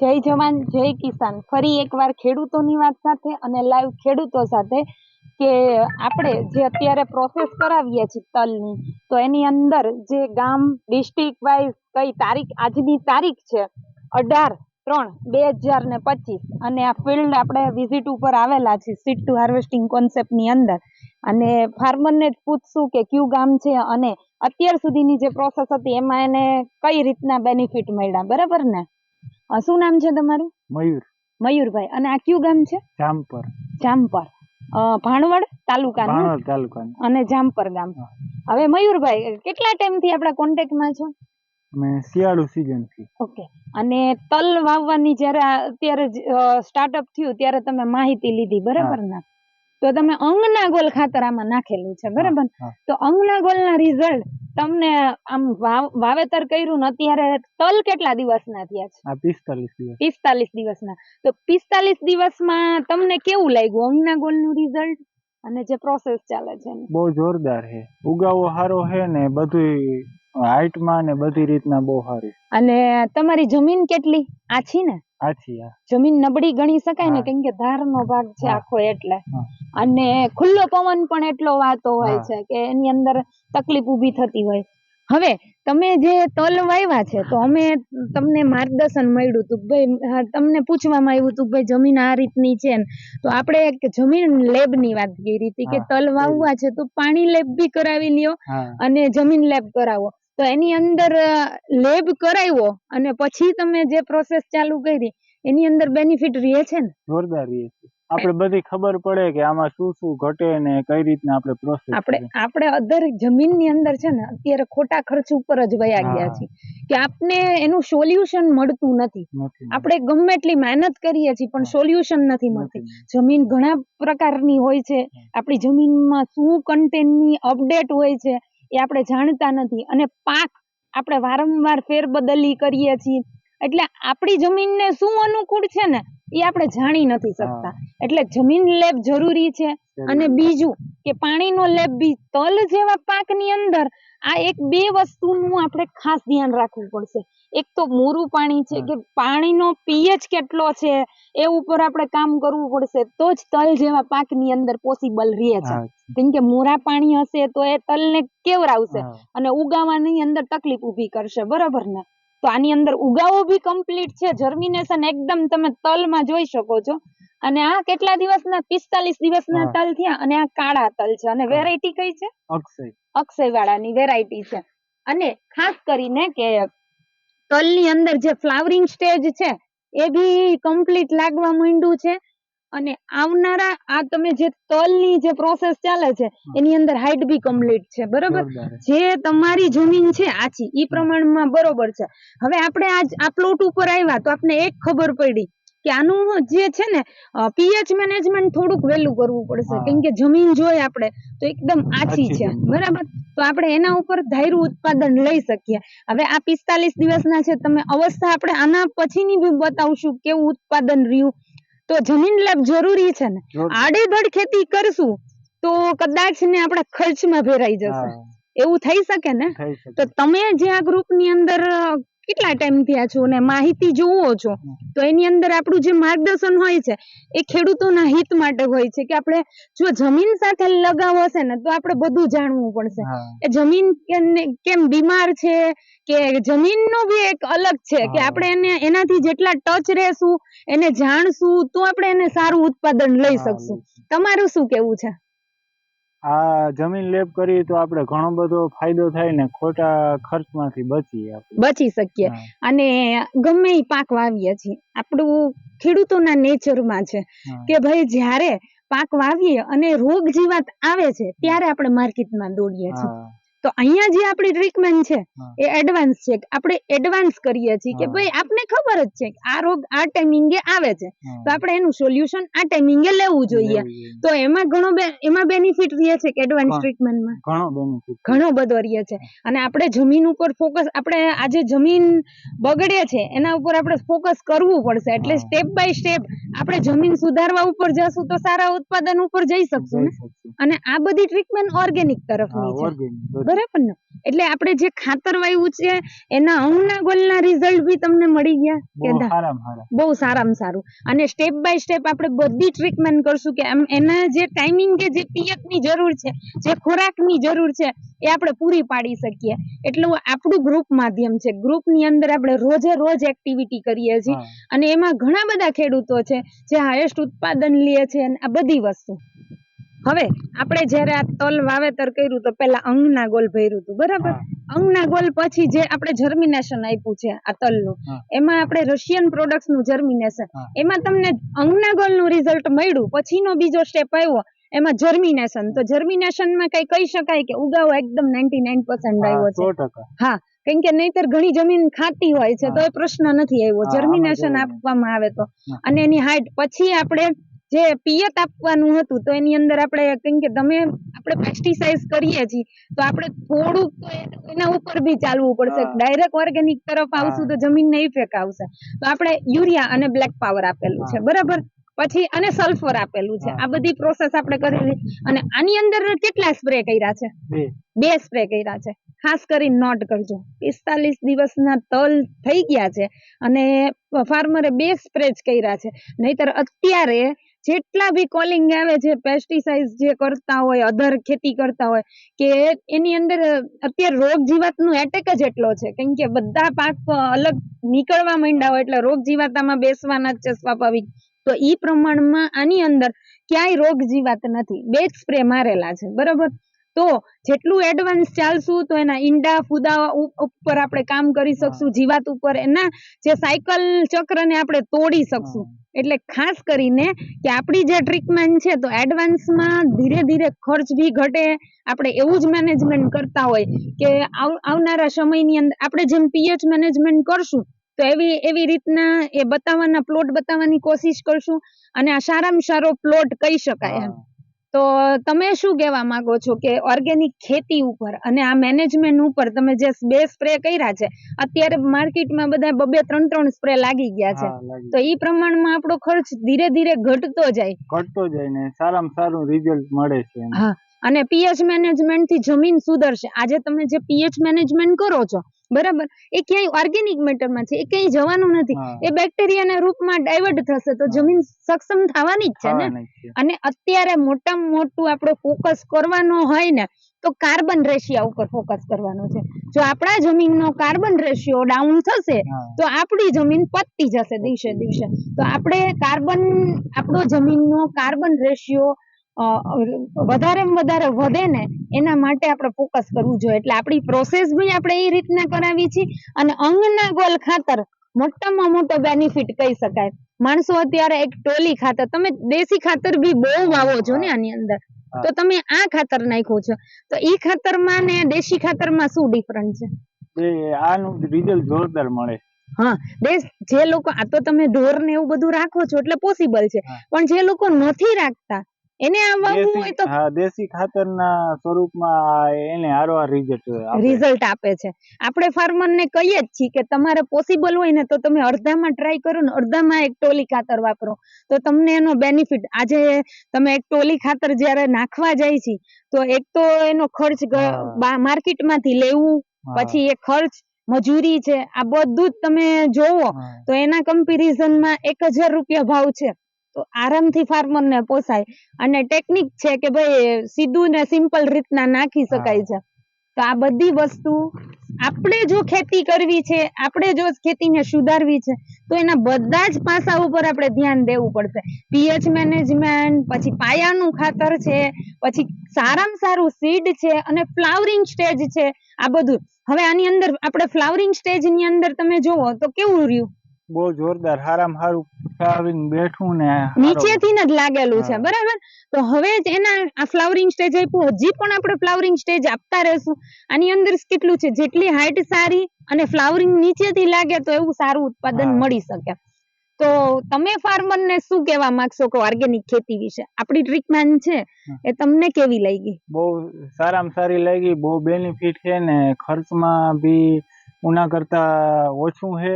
જય જવાન, જય કિસાન. ફરી એકવાર ખેડૂતોની વાત સાથે અને લાઈવ ખેડૂતો સાથે કે આપણે જે અત્યારે પ્રોસેસ કરાવીએ છીએ તલની, તો એની અંદર જે ગામ ડિસ્ટ્રિક્ટ વાઇઝ કઈ તારીખ, આજની તારીખ છે, અઢાર ત્રણ બે હજાર ને પચીસ. અને આ ફિલ્ડ આપણે વિઝિટ ઉપર આવેલા છે સીટ ટુ હાર્વેસ્ટિંગ કોન્સેપ્ટની અંદર. અને ફાર્મરને જ પૂછશું કે કયું ગામ છે અને અત્યાર સુધીની જે પ્રોસેસ હતી, એમાં એને કઈ રીતના બેનિફિટ મળ્યા? બરાબર ને? શું નામ છે તમારું? મયુર. મયુરભાઈ. અને આ કયું ગામ છે? જામપર. જામપર. ભાણવડ તાલુકા ભાણવડ તાલુકા અને જામપર ગામ. હવે મયુરભાઈ કેટલા ટાઈમથી આપણા કોન્ટેક્ટમાં છો? અમે શિયાળુ સિઝનથી ઓકે. અને તલ વાવવાની જ્યારે અત્યારે સ્ટાર્ટઅપ થયું ત્યારે તમે માહિતી લીધી. બરાબર ને? તો તમે અંગના ગોલ ખાતર આમાં નાખેલું છે બરાબર? તો અંગના ગોલના રિઝલ્ટ તમને આમ વાવેતર કર્યું ને અત્યારે તલ કેટલા દિવસના થયા છે? પિસ્તાલીસ દિવસ. પિસ્તાલીસ દિવસના. તો પિસ્તાલીસ દિવસમાં તમને કેવું લાગ્યું અંગના ગોલનું રિઝલ્ટ અને જે પ્રોસેસ ચાલે છે? બહુ જોરદાર છે. ઉગાવો સારો છે ને બધું હાઈટમાં ને બધી રીતના બહુ સારી. અને તમારી જમીન કેટલી? આછી ને? આછી જમીન નબળી ગણી શકાય ને? કેમ કે ધારનો ભાગ છે આખો એટલે. અને ખુલ્લો પવન પણ એટલો વાતો હોય છે કે એની અંદર તકલીફ ઊભી થતી હોય. હવે તમે જે તલ વાવ્યા છે તો અમે તમને માર્ગદર્શન મળ્યું હતું ભાઈ તમને પૂછવામાં આવ્યું હતું ભાઈ જમીન આ રીતની છે ને તો આપણે એક જમીન લેબની વાત કરી હતી કે તલ વાવવા છે તો પાણી લેબ બી કરાવી લ્યો અને જમીન લેબ કરાવો. તો એની અંદર લેબ કરાવ્યો અને પછી તમે જે પ્રોસેસ ચાલુ કરી એની અંદર બેનિફિટ રહે છે ને? જોરદાર રહે છે. આપણે બધી ખબર પડે કે આમાં શું શું ઘટે ને કઈ રીતના આપણે પ્રોસેસ આપણે આપણે અધર જમીનની અંદર છે ને અત્યારે ખોટા ખર્ચ ઉપર જ વયા ગયા છે કે આપને એનું સોલ્યુશન મળતું નથી. નથી આપણે ગમે એટલી મહેનત કરીએ છીએ પણ સોલ્યુશન નથી મળતી. જમીન ઘણા પ્રકારની હોય છે. આપણી જમીનમાં શું કન્ટેન્ટની અપડેટ હોય છે. એ આપણે જાણતા નથી અને પાક આપણે વારંવાર ફેરબદલી કરીએ છીએ. એટલે આપણી જમીનને શું અનુકૂળ છે ને એ આપણે જાણી નથી શકતા. એટલે જમીન લેબ જરૂરી છે અને બીજું કે પાણીનો લેબ બી તલ જેવા પાકની અંદર આ એક બે વસ્તુનું આપણે ખાસ ધ્યાન રાખવું પડશે. એક તો મોરું પાણી છે. કે પાણીનો પીએચ કેટલો છે એ ઉપર આપણે કામ કરવું પડશે તો જ તલ જેવા પાકની અંદર પોસિબલ રહે છે. કેમ કે મોરા પાણી હશે તો એ તલને કેવરાવશે હા. અને ઉગાવાની અંદર તકલીફ ઊભી કરશે બરાબર ને? તો આની અંદર ઉગાવો બી કમ્પ્લીટ છે. જર્મિનેશન એકદમ તમે તલમાં જોઈ શકો છો. અને આ કેટલા દિવસના? પિસ્તાલીસ દિવસના તલ થયા અને આ કાળા તલ છે. અને વેરાયટી કઈ છે? અક્ષય. વાળાની વેરાયટી છે. અને ખાસ કરીને કે તલની અંદર જે ફ્લાવરિંગ સ્ટેજ છે એ બી કમ્પ્લીટ લાગવા માંડ્યું છે. અને આવનારા આ તમે જે તલની જે પ્રોસેસ ચાલે છે એની અંદર હાઈટ બી કમ્પ્લીટ છે બરોબર? જે તમારી જમીન છે આછી ઈ પ્રમાણમાં બરોબર છે. હવે આપણે આજ આ પ્લોટ ઉપર આવ્યા તો આપણે એક ખબર પડી કે આનું જે છે ને પીએચ મેનેજમેન્ટ થોડુંક વહેલું કરવું પડશે. કેમ કે જમીન જોઈએ આપણે તો એકદમ આછી આછી છે. બરાબર? તો આપણે એના ઉપર ધાર્યું ઉત્પાદન લઈ શકીએ. હવે આ પિસ્તાલીસ દિવસના છે તમે અવસ્થા આપણે આના પછીની બી બતાવશું કેવું ઉત્પાદન રહ્યું. તો જમીન લાભ જરૂરી છે ને. આડેધડ ખેતી કરશું તો કદાચ ને આપણા ખર્ચમાં ભેરાઈ જશે. એવું થઈ શકે ને? તો તમે જે આ ગ્રુપની અંદર અ, કેટલા ટાઈમ થયા છો ને માહિતી જુઓ છો? તો એની અંદર આપણું જે માર્ગદર્શન હોય છે એ ખેડૂતોના હિત માટે હોય છે કે આપણે જો જમીન સાથે લગાવ હશે ને તો આપણે બધું જાણવું પડશે. એ જમીન કેમ- બીમાર છે? કે જમીનનો બી એક અલગ છે કે આપણે એને એનાથી જેટલા ટચ રહેશું એને જાણશું તો આપણે એને સારું ઉત્પાદન લઈ શકશું. તમારું શું કેવું છે? આ જમીન લેપ કરીએ તો આપણે ઘણો બધો ફાયદો થાય ને ખોટા ખર્ચમાંથી બચીએ આપણે. બચી શકીએ. હા, અને ગમે ઈ પાક વાવીએ છીએ. આપણું ખેડૂતોના નેચરમાં છે હા. કે ભાઈ જ્યારે પાક વાવીએ અને રોગ જીવાત આવે છે ત્યારે આપણે માર્કેટમાં દોડીએ છીએ. હા, તો અહીંયા જે આપણી ટ્રીટમેન્ટ છે એ એડવાન્સ છે. આપણે એડવાન્સ કરીએ છીએ કે ભાઈ આપને ખબર જ છે કે આ રોગ આ ટાઈમિંગે આવે છે. તો આપણે એનું સોલ્યુશન આ ટાઈમિંગે લેવું જોઈએ. તો એમાં ઘણો એમાં બેનિફિટ રહે છે કે એડવાન્સ. ટ્રીટમેન્ટમાં ઘણો બેનિફિટ ઘણો બધો રહે છે. અને આપણે જમીન ઉપર ફોકસ આપણે આજે જમીન બગડે છે એના ઉપર આપણે ફોકસ કરવું પડશે. એટલે સ્ટેપ બાય સ્ટેપ આપણે જમીન સુધારવા ઉપર જશું તો સારા ઉત્પાદન ઉપર જઈ શકશું ને? અને આ બધી ટ્રીટમેન્ટ ઓર્ગેનિક તરફની છે. બરાબર ને? એટલે આપણે જે ખાતર વાવ્યું છે એના અંગના ગોલના રિઝલ્ટ બી તમને મળી ગયા કે બહુ સારામાં સારા. અને સ્ટેપ બાય સ્ટેપ આપણે બધી ટ્રીટમેન્ટ કરશું કે એના જે ટાઈમિંગ કે જે પિયતની જરૂર છે જે ખોરાકની જરૂર છે એ આપણે પૂરી પાડી શકીએ. એટલું આપણું ગ્રુપ માધ્યમ છે. ગ્રુપની અંદર આપણે રોજે રોજ એક્ટિવિટી કરીએ છીએ. અને એમાં ઘણા બધા ખેડૂતો છે જે હાઈએસ્ટ ઉત્પાદન લે છે આ બધી વસ્તુ. હવે આપણે જ્યારે આ તલ વાવેતર કર્યું તો પેલા અંગના ગોલ ભર્યું હતું બરાબર? અંગના ગોલ પછી જે આપણે જર્મિનેશન આપ્યું છે આ તલનું. એમાં આપણે રશિયન પ્રોડક્ટ્સનું જર્મિનેશન એમાં તમને અંગના ગોલનું રિઝલ્ટ મળ્યું પછીનો બીજો સ્ટેપ આવ્યો એમાં જર્મિનેશન તો જર્મિનેશનમાં કઈ કહી શકાય કે ઉગાવો એકદમ 99% નાઇન પર્સન્ટ આવ્યો છે? હા કેમ કે નહીતર ઘણી જમીન ખાતી હોય છે તો એ પ્રશ્ન નથી આવ્યો. જર્મિનેશન આપવામાં આવે તો. અને એની હાઈટ પછી આપણે જે પિયત આપવાનું હતું તો એની અંદર આપણે કેમ કે તમે આપણે પેસ્ટિસાઇડ કરીએ છીએ તો આપણે થોડુંક તો એના ઉપર બી ચાલવું પડશે. ડાયરેક્ટ ઓર્ગેનિક તરફ આવશું તો જમીનને ઇફેક્ટ આવશે તો આપણે યુરિયા અને બ્લેક પાવર આપેલું છે બરાબર? પછી અને સલ્ફર આપેલું છે. આ બધી પ્રોસેસ આપણે કરેલી અને આની અંદર કેટલા સ્પ્રે કર્યા છે? બે. સ્પ્રે કર્યા છે. ખાસ કરી નોટ કરજો. પિસ્તાલીસ દિવસના તલ થઈ ગયા છે અને ફાર્મરે બે સ્પ્રે જ કર્યા છે. નહીતર અત્યારે જેટલા બી કોલિંગ આવે છે પેસ્ટિસાઇડ જે કરતા હોય અધર ખેતી કરતા હોય કે એની અંદર અત્યારે રોગ જીવાતનું એટેક જ એટલો છે. કેમ કે બધા પાક અલગ નીકળવા માંડ્યા હોય એટલે રોગ જીવાતામાં બેસવાના જ છે સ્વાભાવિક. તો ઈ પ્રમાણમાં આની અંદર ક્યાંય રોગ જીવાત નથી. બે જ સ્પ્રે મારેલા છે. બરોબર? તો જેટલું એડવાન્સ ચાલશું તો એના ઈંડા ફુદાવા ઉપર આપણે કામ કરી શકશું જીવાત ઉપર એના જે સાયકલ ચક્રને આપણે તોડી શકશું. એટલે ખાસ કરીને કે આપણી જે ટ્રીટમેન્ટ છે તો એડવાન્સમાં ધીરે ધીરે ખર્ચ બી ઘટે આપણે એવું જ મેનેજમેન્ટ કરતા હોય કે આવનારા સમયની અંદર આપણે જેમ પીએચ મેનેજમેન્ટ કરશું, તો એવી એવી રીતના એ બતાવવાના પ્લોટ બતાવવાની કોશિશ કરશું અને આ સારામાં સારો પ્લોટ કહી શકાય એમ. તો તમે શું કહેવા માંગો છો કે ઓર્ગેનિક ખેતી ઉપર અને આ મેનેજમેન્ટ ઉપર તમે જે બે સ્પ્રે કર્યા છે અત્યારે માર્કેટમાં બધા બબે ત્રણ ત્રણ સ્પ્રે લાગી ગયા છે. તો ઈ પ્રમાણમાં આપણો ખર્ચ ધીરે ધીરે ઘટતો જાય. ઘટતો જાય ને સારામાં સારું રિઝલ્ટ મળે છે હા અને પીએચ મેનેજમેન્ટથી જમીન સુધરશે. આજે તમે જે પીએચ મેનેજમેન્ટ કરો છો બરાબર? એ ક્યાંય ઓર્ગેનિક મેટરમાં છે એ ક્યાંય જવાનું નથી. એ બેક્ટેરિયાના રૂપમાં ડાયવર્ટ થશે તો જમીન સક્ષમ થવાની જ છે ને. અને અત્યારે મોટામાં મોટું આપણે ફોકસ કરવાનો હોય ને તો કાર્બન રેશિયા ઉપર ફોકસ કરવાનો છે. જો આપણા જમીનનો કાર્બન રેશિયો ડાઉન થશે તો આપણી જમીન પતતી જશે દિવસે દિવસે. તો આપણે કાર્બન આપણો જમીનનો કાર્બન રેશિયો વધારેમાં વધારે વધે ને એના માટે આપણે ફોકસ કરવું જોઈએ. એટલે આપણી પ્રોસેસ બી આપણે એ રીતના કરાવી છીએ અને અંગના ગોલ ખાતર મોટામાં મોટો બેનિફિટ કહી શકાય. માણસો અત્યારે એક ટોલી ખાતર તમે દેશી ખાતર બી બહુ વાવો છો ને આની અંદર. તો તમે આ ખાતર નાખો છો. તો ઈ ખાતરમાં ને દેશી ખાતરમાં શું ડિફરન્સ છે? આનું રિઝલ્ટ જોરદાર મળે. હા દેશ જે લોકો આ તો તમે ઢોર ને એવું બધું રાખો છો એટલે પોસિબલ છે. પણ જે લોકો નથી રાખતા એને આમ વાવવું હોય તો હા દેશી ખાતરના સ્વરૂપમાં એને હારવાર રિઝલ્ટ રિઝલ્ટ આપે છે. આપણે ફાર્મર ને કહીએ જ છીએ કે તમારે પોસિબલ હોય ને તો તમે અડધામાં ટ્રાય કરો ને અડધામાં એક ટોલી ખાતર વાપરો. તો તમને એનો બેનિફિટ આજે તમે એક ટોલી ખાતર જ્યારે નાખવા જાય છે તો એક તો એનો ખર્ચ માર્કેટમાંથી માર્કેટમાંથી લેવું પછી એ ખર્ચ મજૂરી છે આ બધું જ તમે જોવો. તો એના કમ્પેરિઝનમાં એક હજાર રૂપિયા ભાવ છે. તો આરામથી farmer ને પોસાય. અને ટેકનિક છે કે ભાઈ સીધું ને સિમ્પલ રીતના નાખી શકાય છે. તો આ બધી વસ્તુ આપણે જો ખેતી કરવી છે આપણે જો ખેતીને સુધારવી છે તો એના બધા જ પાસા ઉપર આપણે ધ્યાન દેવું પડશે. પીએચ મેનેજમેન્ટ પછી પાયાનું ખાતર છે પછી સારામાં સારું સીડ છે અને ફ્લાવરિંગ સ્ટેજ છે આ બધું. હવે આની અંદર આપણે ફ્લાવરિંગ સ્ટેજની અંદર તમે જોવો તો કેવું રહ્યું? બહુ જોરદાર હારામ હારું ફ્લાવરિંગ બેઠું ને. નીચેથી જ લાગેલું છે બરાબર? તો હવે જ એના આ ફ્લાવરિંગ સ્ટેજ આપ્યું હજી પણ આપણે ફ્લાવરિંગ સ્ટેજ આપતા રહેશું. આની અંદર કેટલું છે? જેટલી હાઈટ સારી અને ફ્લાવરિંગ નીચેથી લાગે તો એવું સારું ઉત્પાદન મળી શકે. તો તમે ફાર્મર ને શું કહેવા માંગશો કે ઓર્ગેનિક ખેતી વિશે? આપણી ટ્રીટમેન્ટ છે એ તમને કેવી લાગી? બહુ સારામાં સારી લાગી બહુ બેનિફિટ છે ને ખર્ચમાં બી ઉના કરતા ઓછું છે.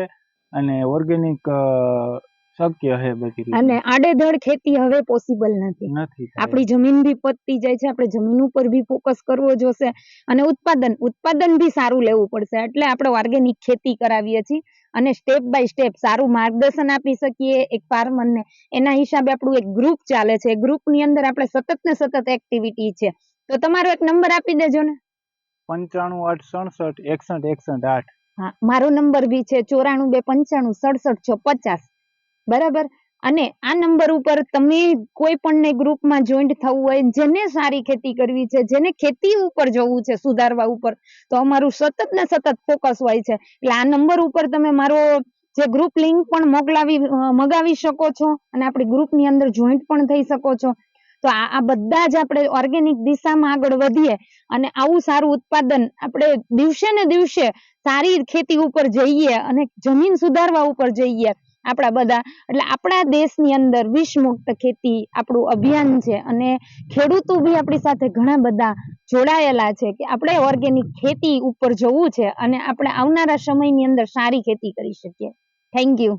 અને ઓર્ગેનિક શક્ય છે બધી અને આડેધડ ખેતી હવે પોસિબલ નથી. નથી આપણી જમીન બી પતતી જાય છે આપણે જમીન ઉપર બી ફોકસ કરવો જોશે અને ઉત્પાદન ઉત્પાદન બી સારું લેવું પડશે. એટલે આપણે ઓર્ગેનિક ખેતી કરાવીએ છીએ અને સ્ટેપ બાય સ્ટેપ સારું માર્ગદર્શન આપી શકીએ એક ફાર્મરને એના હિસાબે આપણું એક ગ્રુપ ચાલે છે. ગ્રુપની અંદર આપણે સતત ને સતત એક્ટિવિટી છે. તો તમારો એક નંબર આપી દેજો ને. પંચાણું આઠ સડસઠ એકસઠ એકસઠ આઠ. મારો નંબર બી છે ચોરાણું બે પંચાણું સડસઠ છ પચાસ. બરાબર? અને આ નંબર ઉપર તમે કોઈ પણ ગ્રુપમાં જોઈન્ટ થવું હોય, જેને સારી ખેતી કરવી છે, જેને ખેતી ઉપર જવું છે, સુધારવા ઉપર, તો અમારું સતત ને સતત ફોકસ હોય છે. એટલે આ નંબર ઉપર તમે મારો જે ગ્રુપ લિંક પણ મોકલાવી મગાવી શકો છો અને આપણી ગ્રુપની અંદર જોઈન્ટ પણ થઈ શકો છો. તો આ બધા જ આપણે ઓર્ગેનિક દિશામાં આગળ વધીએ અને આવું સારું ઉત્પાદન આપણે દિવસે ને દિવસે સારી ખેતી ઉપર જઈએ અને જમીન સુધારવા ઉપર જઈએ આપણા બધા. એટલે આપણા દેશની અંદર વિષમુક્ત ખેતી આપણું અભિયાન છે અને ખેડૂતો બી આપણી સાથે ઘણા બધા જોડાયેલા છે કે આપણે ઓર્ગેનિક ખેતી ઉપર જવું છે અને આપણે આવનારા સમયની અંદર સારી ખેતી કરી શકીએ. Thank you